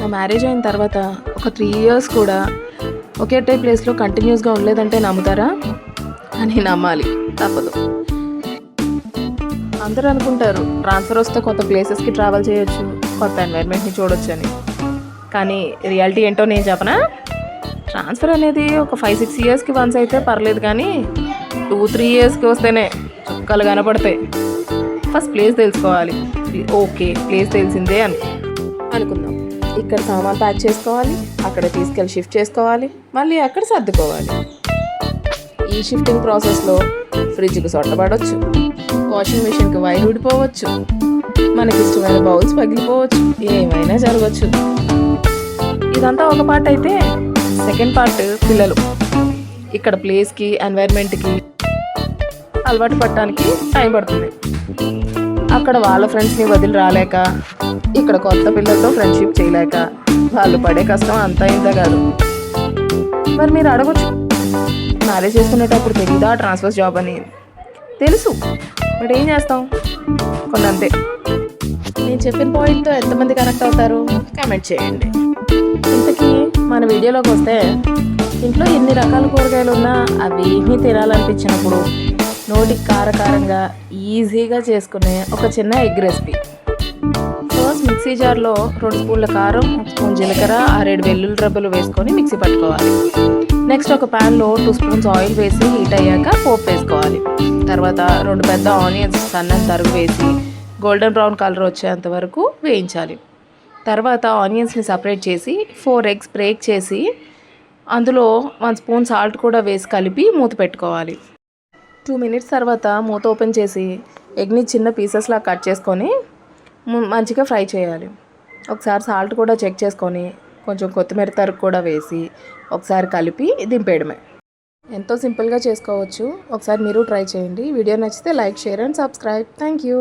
నా మ్యారేజ్ అయిన తర్వాత ఒక త్రీ ఇయర్స్ కూడా ఒకే టైప్ ప్లేస్లో కంటిన్యూస్గా ఉండలేదంటే నమ్ముతారా? అని నమ్మాలి. తప్పదు. అందరూ అనుకుంటారు ట్రాన్స్ఫర్ వస్తే కొత్త ప్లేసెస్కి ట్రావెల్ చేయొచ్చు కొత్త ఎన్వైర్న్మెంట్ని చూడొచ్చు అని. కానీ రియాలిటీ ఏంటో నేను చెప్పనా? ట్రాన్స్ఫర్ అనేది ఒక ఫైవ్ సిక్స్ ఇయర్స్కి వన్స్ అయితే పర్లేదు కానీ టూ త్రీ ఇయర్స్కి వస్తేనే చుక్కలు కనపడతాయి. ఫస్ట్ ప్లేస్ తెలుసుకోవాలి. ఓకే ప్లేస్ తెలిసిందే అని అనుకుందాం. ఇక్కడ సామాన్ ప్యాక్ చేసుకోవాలి అక్కడ తీసుకెళ్ళి షిఫ్ట్ చేసుకోవాలి మళ్ళీ అక్కడ సర్దుకోవాలి. ఈ షిఫ్టింగ్ ప్రాసెస్లో ఫ్రిడ్జ్కి సొట్టబడవచ్చు వాషింగ్ మిషన్కి వైర్ ఊడిపోవచ్చు మనకి ఇష్టమైన బౌల్స్ పగిలిపోవచ్చు ఏమైనా జరగవచ్చు ఇదంతా ఒక పార్ట్ అయితే సెకండ్ పార్ట్ పిల్లలు. ఇక్కడ ప్లేస్కి ఎన్వైర్న్మెంట్కి అలవాటు పడటానికి టైం పడుతుంది. అక్కడ వాళ్ళ ఫ్రెండ్స్ని వదిలి రాలేక ఇక్కడ కొత్త పిల్లలతో ఫ్రెండ్షిప్ చేయలేక వాళ్ళు పడే కష్టం అంతా ఇంత కాదు. మరి మీరు అడగచ్చు. మ్యారేజ్ చేసుకునేటప్పుడు తెలీదా ట్రాన్స్ఫర్ జాబ్ అని? తెలుసు. బట్ ఏం చేస్తాం? కొన్ని అంతే నేను చెప్పిన పాయింట్తో ఎంతమంది కనెక్ట్ అవుతారు? కామెంట్ చేయండి. ఇంతకీ మన వీడియోలోకి వస్తే ఇంట్లో ఎన్ని రకాల కూరగాయలు ఉన్నా అవి ఏమీ తినాలనిపించినప్పుడు నోటికి కారకారంగా ఈజీగా చేసుకునే ఒక చిన్న ఎగ్ రెసిపీ. ఫస్ట్ మిక్సీ జార్లో రెండు స్పూన్ల కారం స్పూన్ జీలకర్ర ఆరేడు వెల్లుల్లి రబ్బలు వేసుకొని మిక్సీ పట్టుకోవాలి. నెక్స్ట్ ఒక ప్యాన్లో టూ స్పూన్స్ ఆయిల్ వేసి హీట్ అయ్యాక పోపు వేసుకోవాలి. తర్వాత రెండు పెద్ద ఆనియన్స్ సన్నం తరుగు వేసి గోల్డెన్ బ్రౌన్ కలర్ వచ్చేంత వరకు వేయించాలి. తర్వాత ఆనియన్స్ని సపరేట్ చేసి ఫోర్ ఎగ్స్ బ్రేక్ చేసి అందులో వన్ స్పూన్ సాల్ట్ కూడా వేసి కలిపి మూత పెట్టుకోవాలి. టూ మినిట్స్ తర్వాత మూత ఓపెన్ చేసి ఎగ్ని చిన్న పీసెస్లా కట్ చేసుకొని మంచిగా ఫ్రై చేయాలి. ఒకసారి సాల్ట్ కూడా చెక్ చేసుకొని కొంచెం కొత్తిమీర తరుగు కూడా వేసి ఒకసారి కలిపి దింపేయడమే. ఎంతో సింపుల్గా చేసుకోవచ్చు. ఒకసారి మీరు ట్రై చేయండి. వీడియో నచ్చితే like share and subscribe thank you